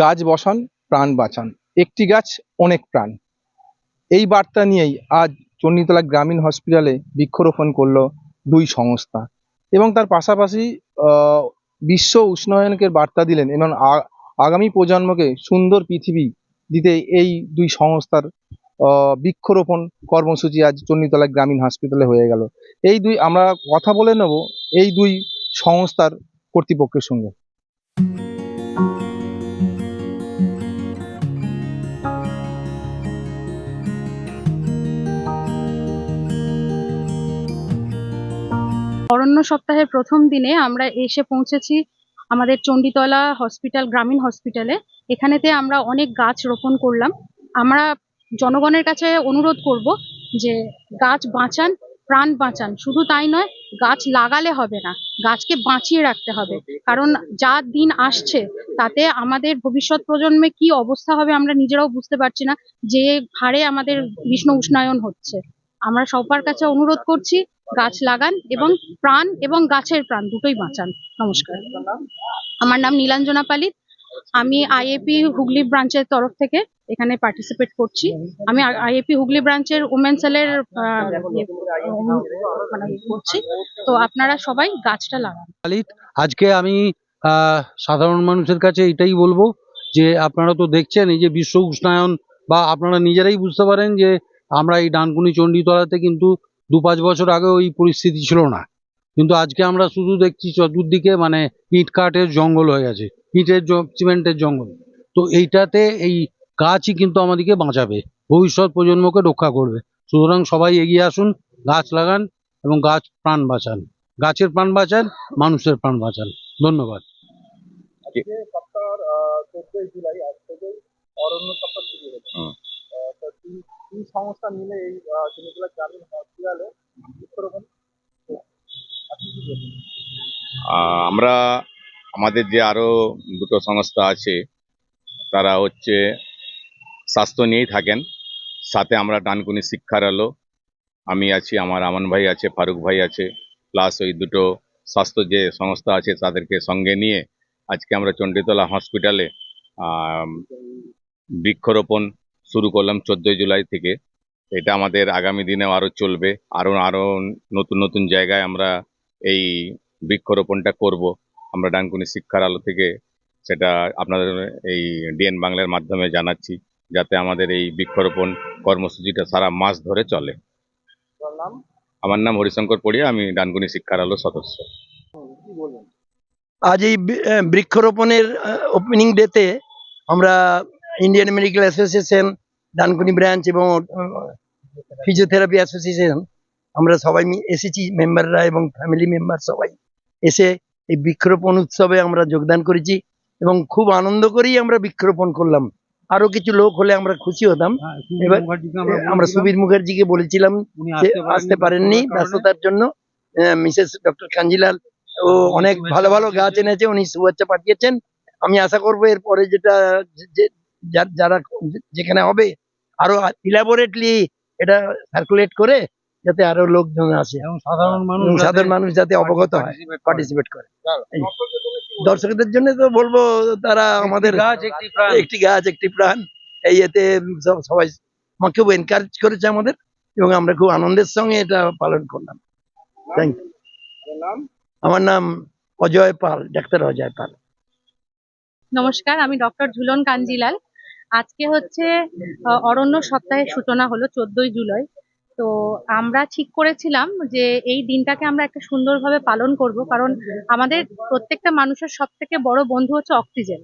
গাছ বসান, প্রাণ বাঁচান। একটি গাছ অনেক প্রাণ। এই বার্তা নিয়েই আজ চণ্ডীতলা গ্রামীণ হসপিটালে বৃক্ষরোপণ করল দুই সংস্থা এবং তার পাশাপাশি বিশ্ব উষ্ণায়নকে বার্তা দিলেন এবং আগামী প্রজন্মকে সুন্দর পৃথিবী দিতে এই দুই সংস্থার বৃক্ষরোপণ কর্মসূচি আজ চণ্ডীতলা গ্রামীণ হসপিটালে হয়ে গেল। এই দুই, আমরা কথা বলে নেব এই দুই সংস্থার কর্তৃপক্ষের সঙ্গে। অরণ্য সপ্তাহের প্রথম দিনে আমরা এসে পৌঁছেছি আমাদের চণ্ডীতলা হসপিটাল, গ্রামীণ হসপিটালে। এখানেতে আমরা অনেক গাছ রোপণ করলাম। আমরা জনগণের কাছে অনুরোধ করব যে গাছ বাঁচান, প্রাণ বাঁচান। শুধু তাই নয়, গাছ লাগালে হবে না। গাছকে বাঁচিয়ে রাখতে হবে। কারণ যা দিন আসছে, তাতে আমাদের ভবিষ্যৎ প্রজন্মে কি অবস্থা হবে আমরা নিজেরাও বুঝতে পারছি না। যে হারে আমাদের বিষ্ণু উষ্ণায়ন হচ্ছে। আমরা সবার কাছে অনুরোধ করছি, গাছ লাগান এবং প্রাণ এবং গাছের প্রাণ দুটোই বাঁচান। নমস্কার। আমার নাম নীলাঞ্জনা পালিত। আমি আইএপি হুগলি ব্রাঞ্চের তরফ থেকে এখানে পার্টিসিপেট করছি। আমি আইএপি হুগলি ব্রাঞ্চের উমেন সেলের মানে ইয়ে করছি। তো আপনারা সবাই গাছটা লাগান। পালিত, আজকে আমি সাধারণ মানুষের কাছে এটাই বলব যে আপনারা তো দেখছেন এই যে বিশ্ব উষ্ণায়ন বা আপনারা নিজেরাই বুঝতে পারেন যে আমরা এই ডানকুনি চণ্ডীতলাতে কিন্তু দু পাঁচ বছর আগে ওই পরিস্থিতি ছিল না। কিন্তু আজকে আমরা শুধু দেখছি চতুর্দিকে মানে ইট কাঠের জঙ্গল হয়ে গেছে ইটের সিমেন্টের জঙ্গল। তো এইটাতে এই গাছই কিন্তু আমাদেরকে বাঁচাবে ভবিষ্যৎ প্রজন্মকে রক্ষা করবে। সুতরাং সবাই এগিয়ে আসুন গাছ লাগান এবং গাছ প্রাণ বাঁচান। গাছের প্রাণ বাঁচান মানুষের প্রাণ বাঁচান। ধন্যবাদ। সপ্তাহ চোদ্দই জুলাই আজ থেকে অরণ্য সপ্তাহ শুরু হয়েছে। তিন সংস্থা মিলে এই চন্দ্রকোলা গ্রামীণ হসপিটালে বৃক্ষরোপণ কি আমরা, আমাদের যে আরও দুটো সংস্থা আছে, তারা হচ্ছে স্বাস্থ্য নিয়েই থাকেন। সাথে আমরা ডানকুনি শিক্ষার আলো। আমি আছি, আমার আমান ভাই আছে, ফারুক ভাই আছে। প্লাস ওই দুটো স্বাস্থ্য যে সংস্থা আছে, তাদেরকে সঙ্গে নিয়ে আজকে আমরা চণ্ডীতলা হসপিটালে বৃক্ষরোপণ শুরু করলাম চোদ্দোই জুলাই থেকে। এটা আমাদের আগামী দিনেও আরও চলবে। আরও আরও নতুন নতুন জায়গায় আমরা এই বৃক্ষরোপণটা করব। আমরা ডানকুনি শিক্ষার আলো থেকে সেটা আপনাদের এই ডিএন বাংলার মাধ্যমে জানাচ্ছি যাতে আমাদের এই বৃক্ষরোপণ কর্মসূচিটা সারা মাস ধরে চলে। আমার নাম হরিশঙ্কর পড়িয়া আমি ডানকুনি শিক্ষার আলো সদস্য। আজ এই বৃক্ষরোপণের ওপেনিং ডেতে আমরা Indian medical association Dankuni branch এবং ফিজিওথেরাপি অ্যাসোসিয়েশন আমরা সবাই এসেছি মেম্বাররা এবং ফ্যামিলি মেম্বার সবাই এসে এই বৃক্ষরোপণ উৎসবে আমরা যোগদান করেছি এবং খুব আনন্দ করেই আমরা বৃক্ষরোপণ করলাম। আরও কিছু লোক হলে আমরা খুশি হতাম। এবার আমরা সুবীর মুখার্জিকে বলেছিলাম আসতে পারেননি ব্যস্ততার জন্য। মিসেস ডক্টর কাঞ্জিলাল ও অনেক ভালো ভালো গাছ এনেছে উনি শুভেচ্ছা পাঠিয়েছেন। আমি আশা করব এরপরে যেটা যারা যেখানে হবে আরও ইলাবোরেটলি এটা সার্কুলেট করে যাতে আরও লোকজন আসে। এবং সাধারণ মানুষ যাতে সাধারণ মানুষ যাতে অবগত হয় পার্টিসিপেট করে। দর্শকদের জন্য তো বলব তারা আমাদের গাছ একটি প্রাণ। একটি গাছ একটি প্রাণ। এই এতে সব- সবাই আমাকে খুব এনকারেজ করেছে আমাদের এবং আমরা খুব আনন্দের সঙ্গে এটা পালন করলাম। থ্যাংক ইউ নাম? আমার নাম অজয় পাল ডাক্তার অজয় পাল। নমস্কার আমি ডক্টর ঝুলন কাঞ্জিলাল। আজকে হচ্ছে অরণ্য সপ্তাহের সূচনা হলো চোদ্দই জুলাই। তো আমরা ঠিক করেছিলাম যে এই দিনটাকে আমরা একটা সুন্দরভাবে পালন করব, কারণ আমাদের প্রত্যেকটা মানুষের সব থেকে বড় বন্ধু হচ্ছে অক্সিজেন।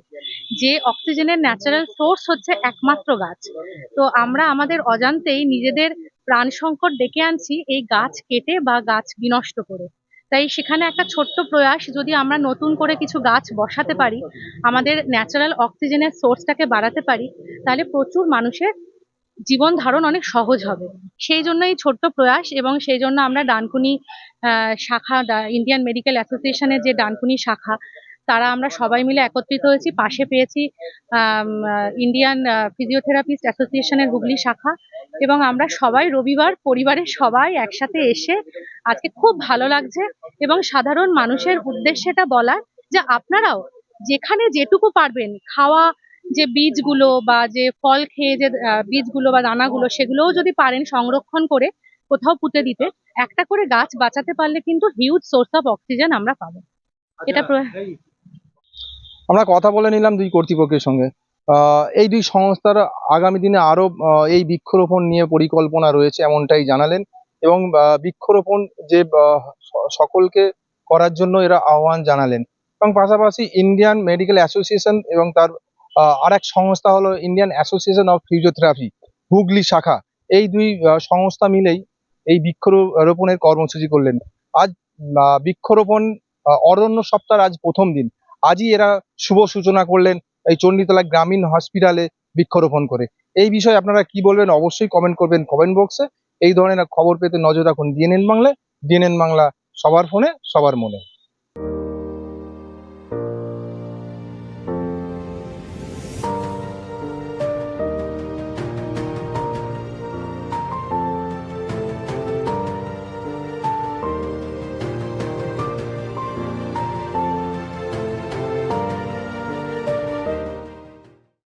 যে অক্সিজেনের ন্যাচারাল সোর্স হচ্ছে একমাত্র গাছ। তো আমরা আমাদের অজান্তেই নিজেদের প্রাণ সংকট ডেকে আনছি এই গাছ কেটে বা গাছ বিনষ্ট করে। তাই সেখানে একটা ছোট্ট প্রয়াস, যদি আমরা নতুন করে কিছু গাছ বসাতে পারি, আমাদের ন্যাচারাল অক্সিজেনের সোর্সটাকে বাড়াতে পারি, তাহলে প্রচুর মানুষের জীবন ধারণ অনেক সহজ হবে। সেই জন্য এই ছোট্ট প্রয়াস এবং সেই জন্য আমরা ডানকুনি শাখা ইন্ডিয়ান মেডিকেল অ্যাসোসিয়েশনের যে ডানকুনি শাখা তারা আমরা সবাই মিলে একত্রিত হয়েছি। পাশে পেয়েছি ইন্ডিয়ান ফিজিওথেরাপিস্ট অ্যাসোসিয়েশনের হুগলি শাখা এবং আমরা সবাই রবিবার পরিবারের সবাই একসাথে এসে আজকে খুব ভালো লাগছে এবং সাধারণ মানুষের উদ্দেশ্যে এটা বলা যে আপনারাও যেখানে যেটুকু পারবেন খাওয়া যে বীজগুলো বা যে ফল খেয়ে যে বীজগুলো বা দানাগুলো সেগুলোও যদি পারেন সংরক্ষণ করে কোথাও পুঁতে দিতে একটা করে গাছ বাঁচাতে পারলে কিন্তু হিউজ সোর্স অফ অক্সিজেন আমরা পাবো। এটা প্র- আমরা কথা বলে নিলাম দুই কর্তৃপক্ষের সঙ্গে। এই দুই সংস্থার আগামী দিনে আরও আহ, এই বৃক্ষরোপণ নিয়ে পরিকল্পনা রয়েছে এমনটাই জানালেন এবং বৃক্ষরোপণ যে সকলকে করার জন্য এরা আহ্বান জানালেন। এবং পাশাপাশি ইন্ডিয়ান মেডিকেল অ্যাসোসিয়েশন এবং তার আর এক সংস্থা হলো Indian association of physiotherapy Hooghly শাখা। এই দুই সংস্থা মিলেই এই বৃক্ষরোপণের কর্মসূচি করলেন। আজ বৃক্ষরোপণ অরণ্য সপ্তাহের আজ প্রথম দিন। আজই এরা শুভ সূচনা করলেন এই চণ্ডীতলা গ্রামীণ হসপিটালে বৃক্ষরোপণ করে। এই বিষয়ে আপনারা কি বলবেন অবশ্যই কমেন্ট করবেন কমেন্ট বক্সে এই ধরনের খবর পেতে নজর রাখুন ডিএনএন বাংলায়। ডিএনএন বাংলা সবার ফোনে, সবার মনে।